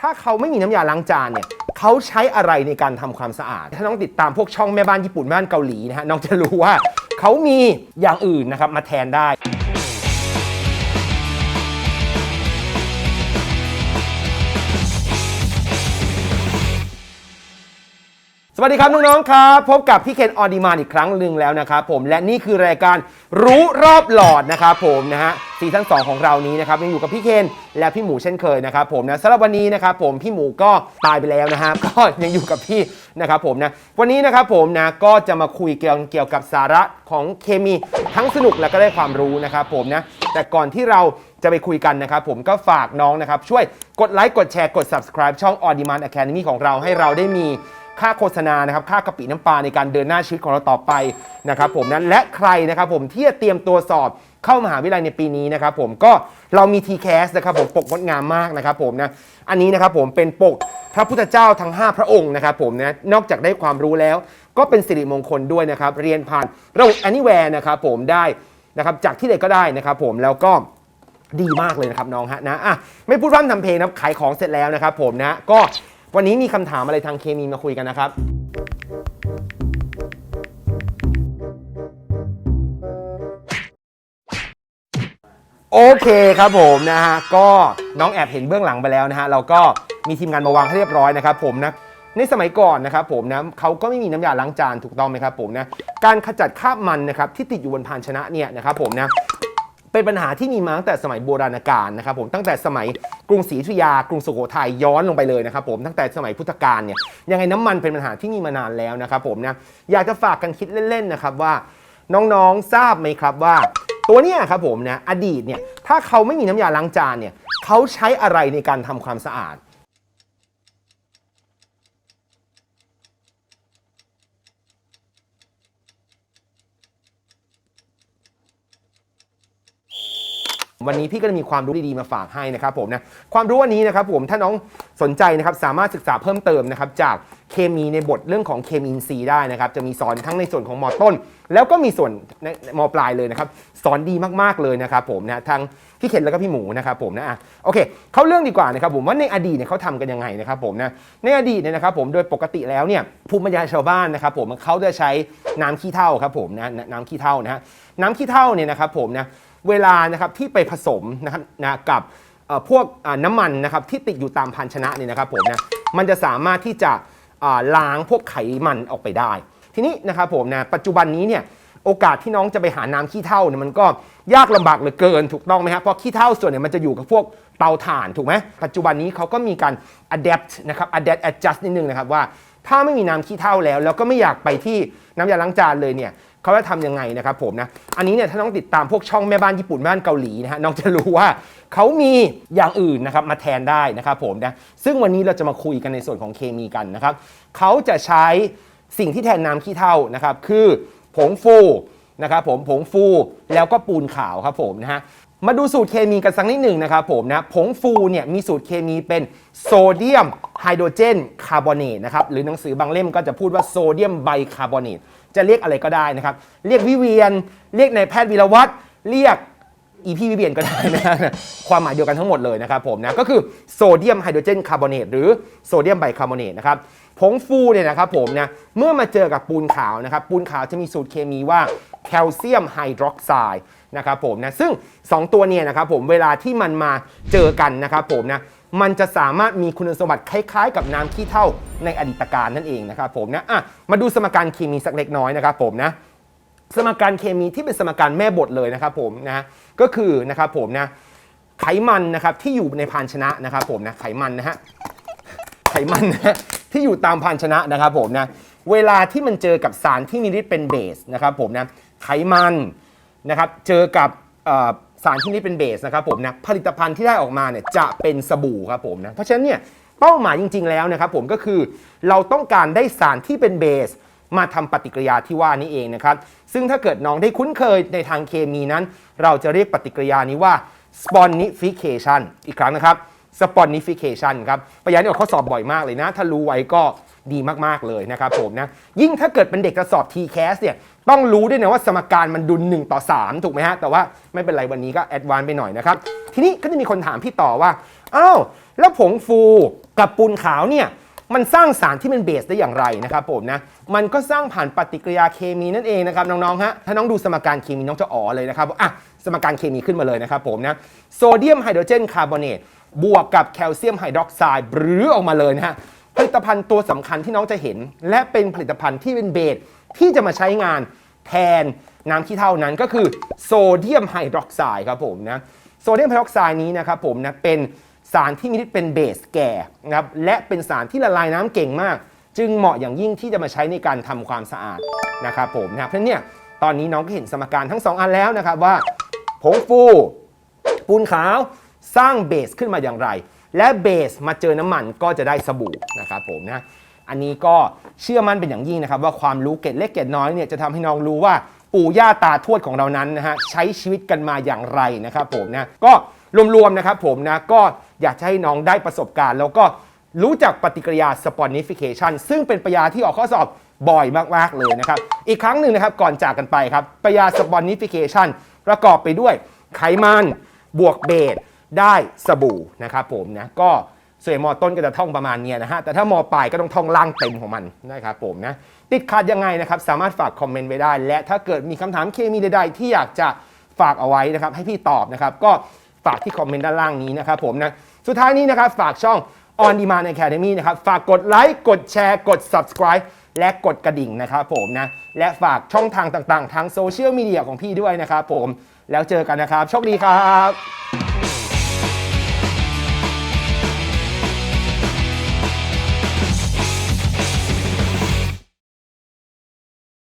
ถ้าเขาไม่มีน้ำยาล้างจานเนี่ยเขาใช้อะไรในการทำความสะอาด ถ้าน้องติดตามพวกช่องแม่บ้านญี่ปุ่นแม่บ้านเกาหลีนะฮะน้องจะรู้ว่าเขามีอย่างอื่นนะครับมาแทนได้ วัสดีครับน้องๆครับ พบกับพี่เคนออดีมานอีกครั้งหนึ่งแล้วนะครับผมและนี่คือรายการรู้รอบหลอดนะครับผมนะฮะซีซั่น2ของเรานี้นะครับยังอยู่กับพี่เคนและพี่หมูเช่นเคยนะครับผมนะสำหรับวันนี้นะครับผมพี่หมูก็ตายไปแล้วนะฮะก็ยังอยู่กับพี่นะครับผมนะวันนี้นะครับผมนะก็จะมาคุยเกี่ยวเกี่ยวกับสาระของเคมีทั้งสนุกและก็ได้ความรู้นะครับผมนะแต่ก่อนที่เราจะไปคุยกันนะครับผมก็ฝากน้องนะครับช่วยกดไลค์กดแชร์กด subscribe ช่อง On Demand Academy ของเราให้เราได้มี ค่าโฆษณานะครับค่ากะปิน้ำปลาในการเดินหน้าชีวิตของเราต่อไปนะครับผมนั้นและใครนะครับผมที่จะเตรียมตัวสอบเข้ามหาวิทยาลัยในปีนี้นะครับผมก็เรามี TCAS นะครับผมปกงดงามมากนะครับผมนะอันนี้นะครับผมเป็นปกพระพุทธเจ้าทั้ง 5 พระองค์นะครับผมนะนอกจากได้ความรู้แล้ว ก็เป็นสิริมงคลด้วยนะครับเรียนผ่านระบบ Anywhere นะครับผมได้นะครับจากที่ใดก็ได้นะครับผมแล้วก็ดีมากเลยนะครับน้องฮะนะอะไม่พูดพร่ำทำเพลงนะครับขายของเสร็จแล้วนะครับผมนะก็ วันนี้มีคำถามอะไรทางเคมีมาคุยกันนะครับโอเคครับผมนะฮะก็น้องแอบเห็นเบื้องหลังไปแล้วนะฮะเราก็มีทีมงานมาวางให้เรียบร้อยนะครับผมนะในสมัยก่อนนะครับผมนะเขาก็ไม่มีน้ำยาล้างจานถูกต้องไหมครับผมนะการขจัดคราบมันนะครับที่ติดอยู่บนภาชนะเนี่ยนะครับผมนะ เป็นปัญหาที่มีมาตั้งแต่สมัยโบราณกาลนะครับผมตั้งแต่สมัยกรุงศรีอยุธยากรุงสุโขทัยย้อนลงไปเลยนะครับผมตั้งแต่สมัยพุทธกาลเนี่ยยังไงน้ำมันเป็นปัญหาที่มีมานานแล้วนะครับผมนะอยากจะฝากกันคิดเล่นๆนะครับว่า น้องๆทราบไหมครับว่า ตัวเนี้ยครับผมนะอดีตเนี่ยถ้าเขาไม่มีน้ำยาล้างจานเนี่ยเขาใช้อะไรในการทำความสะอาด วันนี้พี่ก็จะมีความรู้ดีๆมาฝากให้นะครับผมนะความรู้วันนี้นะครับผมถ้าน้องสนใจนะครับสามารถศึกษาเพิ่มเติมนะครับจากเคมีในบทเรื่องของเคมีอินทรีได้นะครับจะมีสอนทั้งในส่วนของมอต้น แล้วก็มีส่วนในมอปลายเลยนะครับสอนดีมากๆเลยนะครับผมนะทั้งพี่เคนแล้วก็พี่หมูนะครับผมนะอะโอเค เขาเรื่องดีกว่านะครับผมว่าในอดีตเนี่ยเขาทำกันยังไงนะครับผมนะในอดีตเนี่ยนะครับผมโดยปกติแล้วเนี่ยภูมิปัญญาชาวบ้านนะครับผมเขาจะใช้น้ำขี้เถ้าครับผมนะน้ำขี้เถ้านะฮะน้ำขี้เถ้าเนี่ยนะครับผมนะ เวลานะครับที่ไปผสมนะครับนะกับพวกน้ำมันนะครับที่ติดอยู่ตามภาชนะเนี่ยนะครับผมนะมันจะสามารถที่จะล้างพวกไขมันออกไปได้ ทีนี้นะครับผมนะปัจจุบันนี้เนี่ยโอกาสที่น้องจะไปหาน้ำขี้เถ้าเนี่ยมันก็ยากลำบากเหลือเกินถูกต้องไหมครับเพราะขี้เถ้าส่วนเนี่ยมันจะอยู่กับพวกเตาถ่านถูกไหมปัจจุบันนี้เขาก็มีการ adapt นะครับ adapt adjust นิดนึงนะครับว่าถ้าไม่มีน้ำขี้เถ้าแล้ว แล้วก็ไม่อยากไปที่น้ำยาล้างจานเลยเนี่ย เขาจะทำยังไงนะครับผมนะ อันนี้เนี่ยถ้าน้องติดตามพวกช่องแม่บ้านญี่ปุ่นแม่บ้านเกาหลีนะฮะน้องจะรู้ว่าเขามีอย่างอื่นนะครับมาแทนได้นะครับผมนะซึ่งวันนี้เราจะมาคุยกันในส่วนของเคมีกันนะครับเขาจะใช้สิ่งที่แทนน้ำขี้เถ้านะครับคือผงฟู นะครับผมผงฟูแล้วก็ปูนขาวครับผมนะฮะมาดูสูตรเคมีกันสักนิดหนึ่งนะครับผมนะผงฟูเนี่ยมีสูตรเคมีเป็นโซเดียมไฮโดรเจนคาร์บอเนตนะครับหรือหนังสือบางเล่มก็จะพูดว่าโซเดียมไบคาร์บอเนตจะเรียกอะไรก็ได้นะครับ เรียกวิเวียน เรียกนายแพทย์วิรวัตรเรียก อีพีวิเวียนก็ได้นะความหมายเดียวกันทั้งหมดเลยนะครับผมนะก็คือโซเดียมไฮโดรเจนคาร์บอเนตหรือโซเดียมไบคาร์บอเนตนะครับผงฟูเนี่ยนะครับผมนะเมื่อมาเจอกับปูนขาวนะครับปูนขาวจะมีสูตรเคมีว่าแคลเซียมไฮดรอกไซด์นะครับผมนะซึ่ง 2 ตัวเนี่ยนะครับผมเวลาที่มันมาเจอกันนะครับผมนะมันจะสามารถมีคุณสมบัติคล้ายๆ กับน้ำขี้เถ้าในอดีตการนั่นเองนะครับผมนะอะมาดูสมการเคมีสักเล็กน้อยนะครับผมนะ สมการเคมีที่เป็นสมการแม่บทเลยนะครับผมนะก็คือนะครับผมนะไขมันนะครับที่อยู่ในภาชนะนะครับผมนะไขมันนะฮะไขมันนะที่อยู่ตามภาชนะนะครับผมนะเวลาที่มันเจอกับสารที่มีฤทธิ์เป็นเบสนะครับผมนะไขมันนะครับเจอกับสารที่มีฤทธิ์เป็นเบสนะครับผมนะผลิตภัณฑ์ที่ได้ออกมาเนี่ยจะเป็นสบู่ครับผมนะเพราะฉะนั้นเนี่ยเป้าหมายจริง ๆ แล้วนะครับผมก็คือเราต้องการได้สารที่เป็นเบส มาทำปฏิกิริยาที่ว่านี้เองนะครับ ซึ่งถ้าเกิดน้องได้คุ้นเคยในทางเคมีนั้น เราจะเรียกปฏิกิริยานี้ว่า sponification อีกครั้งนะครับ sponification ครับประยคนี้ออกข้อสอบบ่อยมากเลยนะ ถ้ารู้ไว้ก็ดีมาก ๆ เลยนะครับผมนะ ยิ่งถ้าเกิดเป็นเด็กจะสอบ TCAS เนี่ย ต้องรู้ด้วยนะว่าสมการมันดุล1ต่อ 3 ถูกไหมฮะ แต่ว่าไม่เป็นไรวันนี้ก็แอดวานไปหน่อยนะครับ ทีนี้ก็จะมีคนถามพี่ต่อว่า อ้าว แล้วผงฟูกับปูนขาวเนี่ย มันสร้างสารที่เป็นเบสได้อย่างไรนะครับผมนะมันก็สร้างผ่านปฏิกิริยาเคมีนั่นเองนะครับน้องๆฮะถ้าน้องดูสมการเคมีน้องจะอ๋อเลยนะครับอะสมการเคมีขึ้นมาเลยนะครับผมนะโซเดียมไฮโดรเจนคาร์บอเนตบวกกับแคลเซียมไฮดรอกไซด์หรือออกมาเลยนะฮะผลิตภัณฑ์ตัวสำคัญที่น้องจะเห็น และเป็นผลิตภัณฑ์ที่เป็นเบสที่จะมาใช้งานแทนน้ำขี้เท่านั้นก็คือโซเดียมไฮดรอกไซด์ครับผมนะโซเดียมไฮดรอกไซด์นี้นะครับผมนะเป็น สารที่มีฤทธิ์เป็นเบสแก่นะครับและเป็นสารที่ละลายน้ำเก่งมาก จึงเหมาะอย่างยิ่งที่จะมาใช้ในการทำความสะอาดนะครับผมนะครับเพราะเนี่ยตอนนี้น้องก็เห็นสมการทั้ง 2 อันแล้วนะครับว่าผงฟูปูนขาวสร้างเบสขึ้นมาอย่างไร และเบสมาเจอน้ำมันก็จะได้สบู่นะครับผมนะอันนี้ก็เชื่อมั่นเป็นอย่างยิ่งนะครับ ว่าความรู้เกร็ดเล็กเกร็ดน้อยเนี่ยจะทำให้น้องรู้ว่าปู่ย่าตาทวดของเรานั้นนะฮะใช้ชีวิตกันมาอย่างไรนะครับผมนะก็ รวมๆนะครับผมนะก็อยากจะให้น้องได้ประสบการณ์ แล้วก็รู้จักปฏิกิริยา saponification ซึ่งเป็นปริยาที่ออกข้อสอบบ่อยมากๆเลยนะครับ อีกครั้งหนึ่งนะครับก่อนจากกันไปครับปริยา saponification ประกอบไปด้วยไขมันบวกเบสได้สบู่นะครับผมนะก็ส่วนมอต้นก็จะท่องประมาณนี้นะฮะแต่ถ้ามอปลายก็ต้องท่องล่างเต็มของมันนะครับผมนะติดขัดยังไงนะครับสามารถฝากคอมเมนต์ไว้ได้ และถ้าเกิดมีคำถามเคมีใดๆที่อยากจะฝากเอาไว้นะครับให้พี่ตอบนะครับก็ ฝากที่คอมเมนต์ด้านล่างนี้นะครับผมนะสุดท้ายนี้นะครับฝากช่อง On Demand Academy นะครับฝากกดไลค์กดแชร์กด subscribe และกดกระดิ่งนะครับผมนะและฝากช่องทางต่างๆ ทางโซเชียลมีเดียของพี่ด้วยนะครับผมแล้วเจอกันนะครับ โชคดีครับ